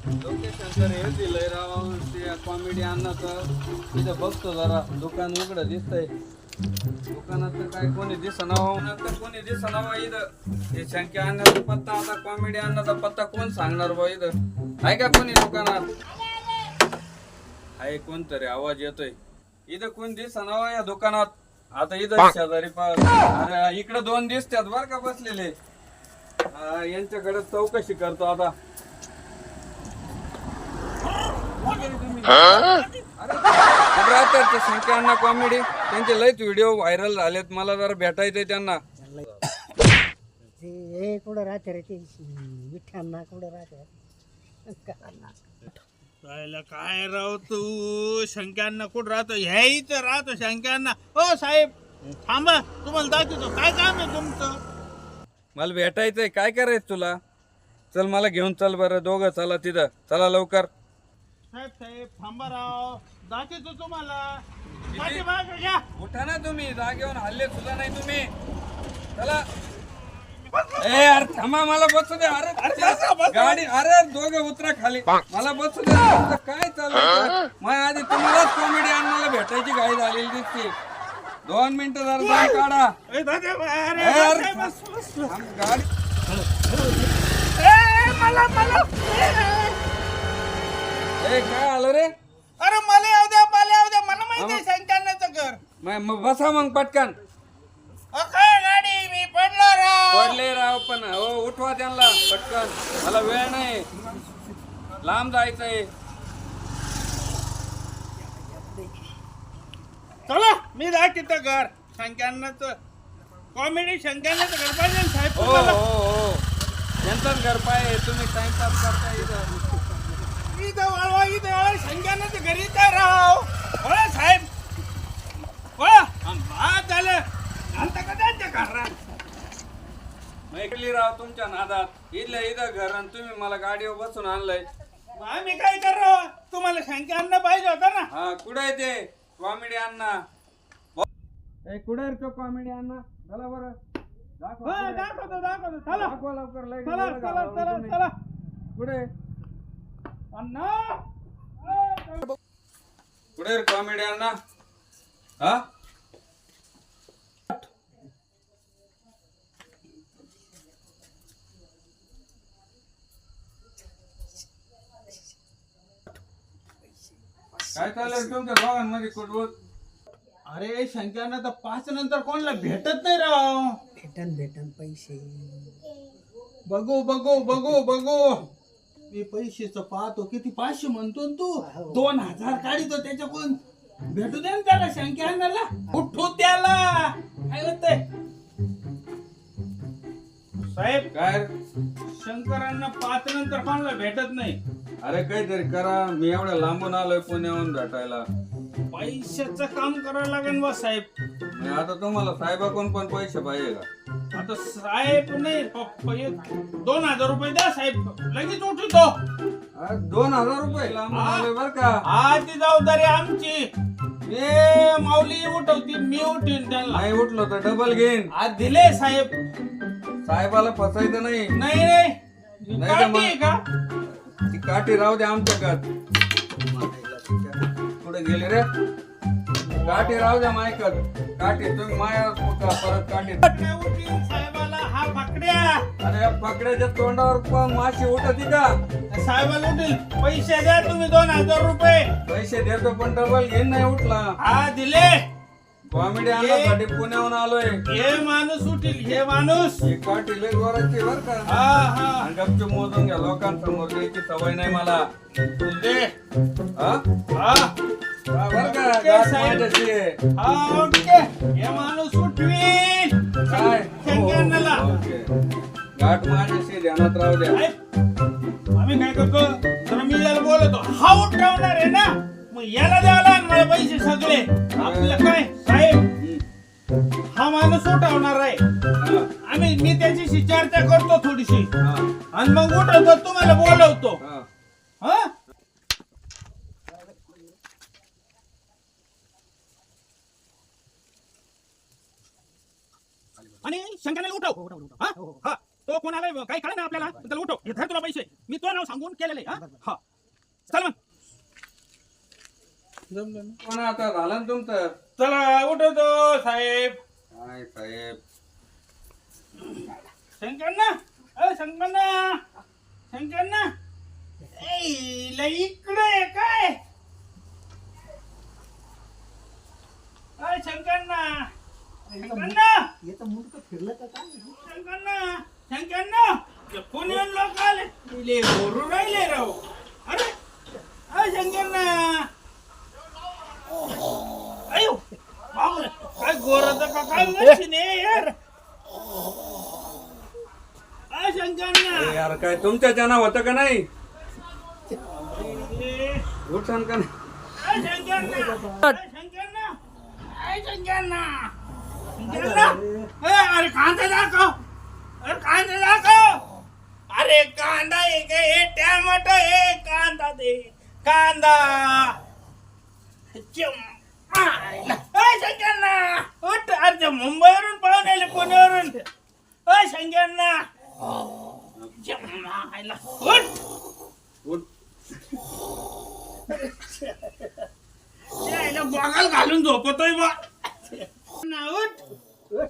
Location तर हे दिलंय राव ते कॉमेडी अन्नाचं तिथं बघतो जरा दुकान उघडं दिसतंय दुकानात तर काय कोणी दिसना तर कोणी दिसना बा इथं हे शंके अन्नाचा पत्ता आता कॉमेडी अन्नाचा पत्ता कोण सांगणार बा इथं आहे का कोणी दुकानात आहे कोणतरी आवाज येतोय इथं कोण दिसना बा या दुकानात आता इथं शेजारी पा अरे इकडे दोन दिसतात बर का बसलेले यांच्याकडे चौकशी करतो आता कुठं राहतात ते संख्यांना कॉमेडी त्यांचे लयच व्हिडिओ व्हायरल झालेत. मला जरा भेटायचंय त्यांना. ते हे कुठं राहते रे ते विठ्ठ्यांना कुठं राहते? राहिला काय राव तू? शंक्यांना कुठं राहतो? ह्या इथं राहतो शंक्यांना. हो साहेब थांबा. तुम्हाला दाखवतो. काय काम आहे तुमचं? मला भेटायचंय. काय करायचं तुला? चल मला घेऊन चल बरं. दोघं चला तिथं. चला लवकर. साहेब साहेब थांबा राव. दाखवतो तुम्हाला. घ्या. उठा ना तुम्ही. जागेवर हल्ले सुद्धा नाही तुम्ही. चला. ए अरे थांबा मला बसू दे. अरे गाडी अरे दोघं उतरा खाली. मला बसू दे. काय चालू मग आधी तुम्हालाच कॉमेडी अन्नाला भेटायची घाई झालेली दिसते. दोन मिनिटं जरा काढा. ए, अरे, ए, अरे, साहेब, बस, बस, बस. थांब, गाडी. ए, मला मला. ए काय आलं रे? अरे मला येऊ द्या मला येऊ द्या. मला माहिती आहे शंक्यांनाचं घर. मग मग बसा मग पटकन. अ, काय गाडी मी पडलो राव. पडले राव पण. हो उठवा त्यांना पटकन. मला वेळ नाही. लांब जायचंय. चला मी दाखवतो घर. शंक्यांनाचं कॉमेडी शंक्यांनाचं घर पाहिजे ना साहेब हो तुम्हाला? हो हो. यांचाच घर पाय तुम्ही टाइमपास करता इथं. इथं वळवा इथं वळवा शंक्यांनाचं घरी काय राव. वळा साहेब. वळा. हा झालं. घालता का त्यांच्या घरात? ऐकली राव तुमच्या नादात. इथलं इथं घर आणि तुम्ही मला गाडीवर बसून आणलंय. आम्ही काय करू तुम्हाला शंक्यांना पाहिजे होता ना? हा कुठं आहे ते? कॉमेडी अण्णा. ए कुठे आहे तो कॉमेडी अण्णा? चला बरं. दाखव हा? दाखवतो दाखवतो. चला. दाखवा लवकर चला वेळ चला चला कुठे? अण्णा. कुठे कॉमेडी अण्णा? हा? काय चाललंय तुमच्या दोघांमध्ये कुठवत अरे शंक्यांना तर पाच नंतर कोणाला भेटत नाही राव. भेटन भेटन पैसे. बघू बघू बघू बघू. मी पैशाचं पाहतो किती पाचशे म्हणतो ना तू? दोन हजार काढितो त्याच्याकडून. भेटू दे ना त्याला शंक्याला उठू त्याला. काय होतंय? साहेब काय? शंकरांना पाच नंतर कोणाला भेटत नाही. अरे काहीतरी करा मी एवढ्या लांबून आलोय पुण्याहून भेटायला. पैशाचं काम करावं लागेल बा साहेब. आता तुम्हाला साहेबाकडून पण पैसे पाहिजे का? आता साहेब नाही प- प- दोन हजार रुपये द्या साहेब. लगेच अरे दोन हजार रुपये? बर का. आजची जबाबदारी आमची. ए माऊली उठवती मी उठीन त्यांना. नाही उठलो तर डबल घेईन. आज दिले साहेब. साहेबाला फसायचं नाही. नाही नाही. नाही तर काठी मग- आहे का? ती काठी राहू दे आमच्याकडे. कुठे गेले रे. काठी राहू द्या मायकत काठी तुम्ही माया परत साहेबाला हा पकड्या अरे पकड्याच्या तोंडावर पण माशी उठती का? साहेबाला उठील पैसे द्या तुम्ही दोन हजार रुपये पैसे देतो पण डबल घेईन नाही उठला. हा दिले कॉमेडी आणण्यासाठी पुण्याहून आलोय. हे माणूस उठील हे माणूस ही काठी लय जोराची बर का. हा हा आणि गपचूप मोजून घ्या. लोकांसमोर द्यायची सवय नाही मला. दे. हा? हा, बर का ओके, गाठ साहेब. माझ्याशी आहे. हा ओके हे माणूस उठवील काय? शंकरनाला ओके. गाठ माझ्याशी ध्यानात राहू द्या. साहेब, आम्ही काय करतो? जर मी याला बोलतो. हा उठवणार आहे ना? मग याला मला पैसे सगळे. आपलं काय? साहेब. हा माणूस उठवणार आहे. हा, आम्ही मी त्याच्याशी चर्चा करतो थोडीशी. हा, आणि मग उठवतो तुम्हाला बोलवतो. हा. हा? आणि शंकराला उठव हा? हा. तो कोणाला काही कळलं ना आपल्याला त्याला उठव हे धर तुला पैसे. मी तो नाव सांगून केलेलं हा? हा. चल मग. जमलं ना पण आता झालं ना तुमचं? चला उठवतो साहेब. काय साहेब. शंकरना अ शंकरना शंकरना ए, लय इकडे आहे काय? अ शंकरना शंकरना येतं मुंडकं फिरलं का काय शंकरना शंकरना पुण्यात लोक आले? इले बोरू राहिले राव. अरे अ शंकरना अयो बापरे काय गोराचं का? काय मशीन आहे यार. शंकरना यार काय तुमच्या जना होतं का नाही? ए, उठान का नाही? अ शंकरना अ शंकरना अ शंकरना शंकरना ए, अरे कांदा दाखव. अरे कांदा दाखव. अरे कांदा आहे का हे टॅमॅटो हे कांदा दे कांदा. शंकरना उठ. अरे मुंबईवरून पाहून आले पुण्यावरून. अ शंकरना चिम. आयला. उठ. उठ. गॉगल घालून झोपतोय बा. ना उठ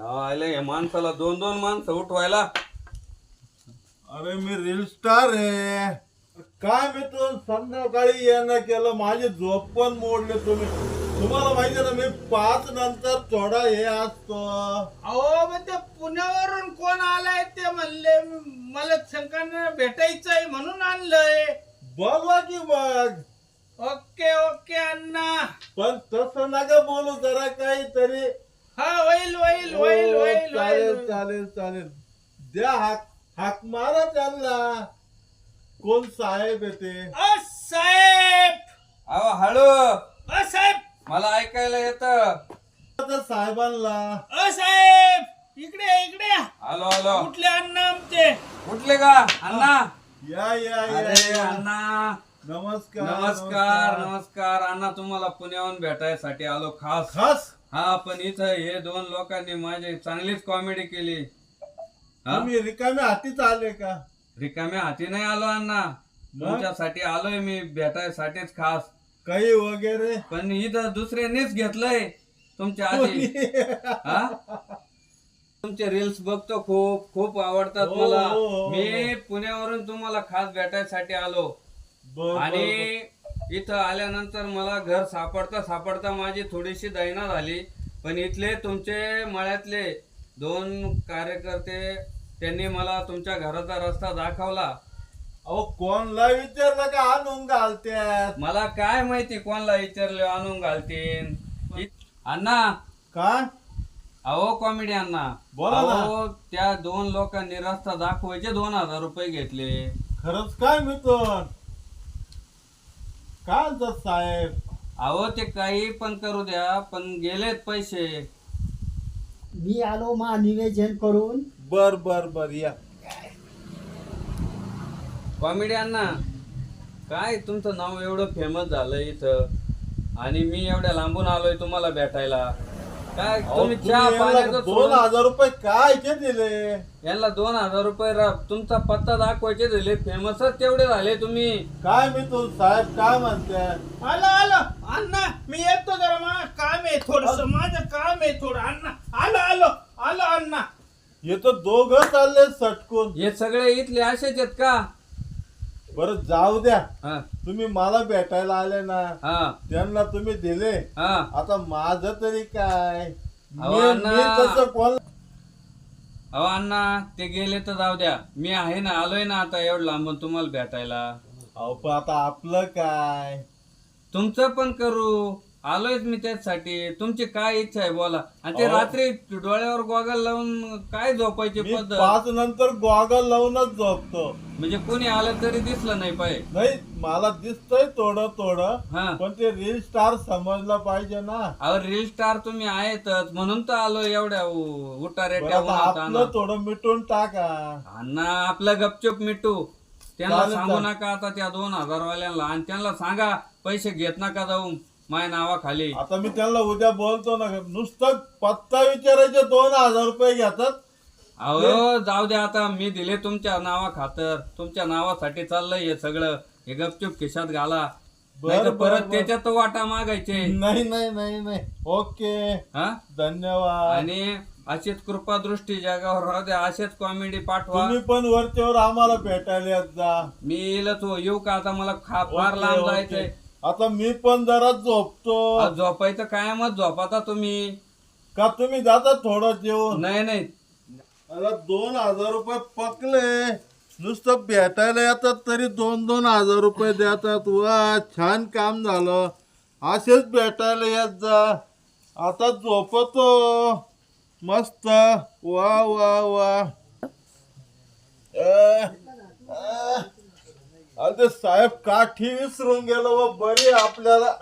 आले हे माणसाला दोन दोन माणसं उठवायला. अरे मी रील स्टार आहे. काय मी तू संध्याकाळी येणं केलं माझी झोप पण मोडले तुम्ही. तुम्हाला माहिती ना मी पाच नंतर थोडा हे असतो. अहो मग ते पुण्यावरून कोण आलाय ते म्हणले मला शंकरना भेटायचंय म्हणून आणलंय. बोलवा की मग. ओके ओके अण्णा. पण तसं नका बोलू जरा काहीतरी. हा होईल होईल होईल हो, होईल चालेल होईल. चालेल चालेल. द्या हाक हाक मारा त्यांना. कोण साहेब येते अ साहेब. अहो हळू. अ साहेब. मला ऐकायला येत. साहेबांना. अ साहेब इकडे या, इकडे या. आलो आलो. कुठले अण्णा आमचे? उठले का? अण्णा? या या या, अरे या. अण्णा. नमस्कार नमस्कार नमस्कार. अण्णा तुम्हाला पुण्याहून भेटायसाठी आलो खास. खास? हा पण इथं हे दोन लोकांनी माझी चांगलीच कॉमेडी केली. हा? तुम्ही रिकाम्या हातीच आले का? रिकाम्या हाती नाही आलो अण्णा. तुमच्यासाठी आलोय मी भेटायसाठीच खास. काही वगैरे? पण इथं दुसऱ्यांनीच घेतलंय तुमच्या आधी. हा? तुमचे रील्स बघतो खूप खूप आवडतात हो, मला. हो, हो, मी पुण्यावरून तुम्हाला खास भेटायसाठी आलो. आणि इथं आल्यानंतर मला घर सापडता सापडता माझी थोडीशी दैना झाली. पण इथले तुमचे मळ्यातले दोन कार्यकर्ते त्यांनी मला तुमच्या घराचा रस्ता दाखवला. अहो कोणला विचारलं का आणून घालत्यात? मला काय माहिती कोणाला विचारले आणून घालतीन? अण्णा! का अहो कॉमेडी अण्णा. बोला ना. अहो त्या दोन लोकांनी रस्ता दाखवायचे दोन हजार रुपये घेतले. खरंच काय मिथून काय म्हणतात साहेब. अहो ते काही पण करू द्या पण गेलेत पैसे. मी आलो मा निवेदन करून. बर बर बर या. कॉमेडी अण्णा काय तुमचं नाव एवढं फेमस झालं इथं? आणि मी एवढ्या लांबून आलोय तुम्हाला भेटायला. काय अहो, तुम्ही तुम्ही चहा पाण्याचं दोन सोडून हजार रुपये काय के दिले? यांना दोन हजार रुपये रा- तुमचा पत्ता दाखवायचे दिले फेमसच तेवढे झाले तुम्ही. काय मिथून साहेब काय म्हणतात आलो आलो अण्णा मी येतो जरा मला काम आहे थोडस माझं काम आहे थोडं अण्णा. आलो आलो आलो अण्णा. हे तर दोघं चालले सटकून. हे सगळे इथले असेच आहेत का? बरं जाऊ द्या. हा. तुम्ही मला भेटायला आले ना हा. त्यांना तुम्ही दिले. हा. आता माझं तरी काय? अहो, मी अण्णा. मी तसं कोण अहो अण्णा ते गेले तर जाऊ द्या. मी आहे ना आलोय ना आता एवढं लांबून तुम्हाला भेटायला. अहो पण आता आपलं काय? तुमचं पण करू. आलोयच मी त्याचसाठी. तुमची काय इच्छा आहे? बोला. आणि ते अहो. रात्री डोळ्यावर गोगल लावून काय झोपायची मी पद्धत? पाच नंतर गॉगल लावूनच झोपतो. म्हणजे कोणी आलं तरी दिसलं नाही पाहिजे नाही मला दिसतंय थोडं थोडं हा. पण ते रील स्टार समजलं पाहिजे ना. अहो रील स्टार तुम्ही आहेतच. म्हणून तर आलो एवढ्या बरं उठारेट्या आता आपलं थोडं मिटून टाका. अण्णा आपलं गपचूप मिटू. त्यांना चालेल, सांगू चालेल. नका आता त्या दोन हजार वाल्यांना आणि त्यांना सांगा पैसे घेत नका जाऊ माझ्या नावाखाली. आता मी त्यांना उद्या बोलतो ना नुसतं पत्ता विचारायचे दोन हजार रुपये घेतात. अहो जाऊ द्या आता मी दिले तुमच्या नावा खातर तुमच्या नावासाठी चाललंय हे सगळं. हे गपचूप खिशात घाला. बर, बर, परत बर. त्याच्यात वाटा मागायचे. नाही नाही नाही नाही. ओके. हा? धन्यवाद. आणि अशीच कृपा दृष्टी जगावर राहू द्या. असेच कॉमेडी पाठवा. तुम्ही पण वरच्यावर आम्हाला भेटायला येत जा. मी येईलच हो. येऊ का आता? मला खा फार ओके, लांब ओके. जायचंय. आता मी पण जरा झोपतो. आज झोपायचं कायमच झोपाता तुम्ही. का तुम्ही जाता थोडं जेवण नाही नाही. अरे दोन हजार रुपये पकले. नुसतं भेटायला येतात तरी दोन दोन हजार रुपये देतात. वा छान काम झालं. असेच भेटायला येत जा. आता झोपतो. मस्त. वा वा वा. अ, अ, अरे साहेब काठी विसरून गेलो व बरी आपल्याला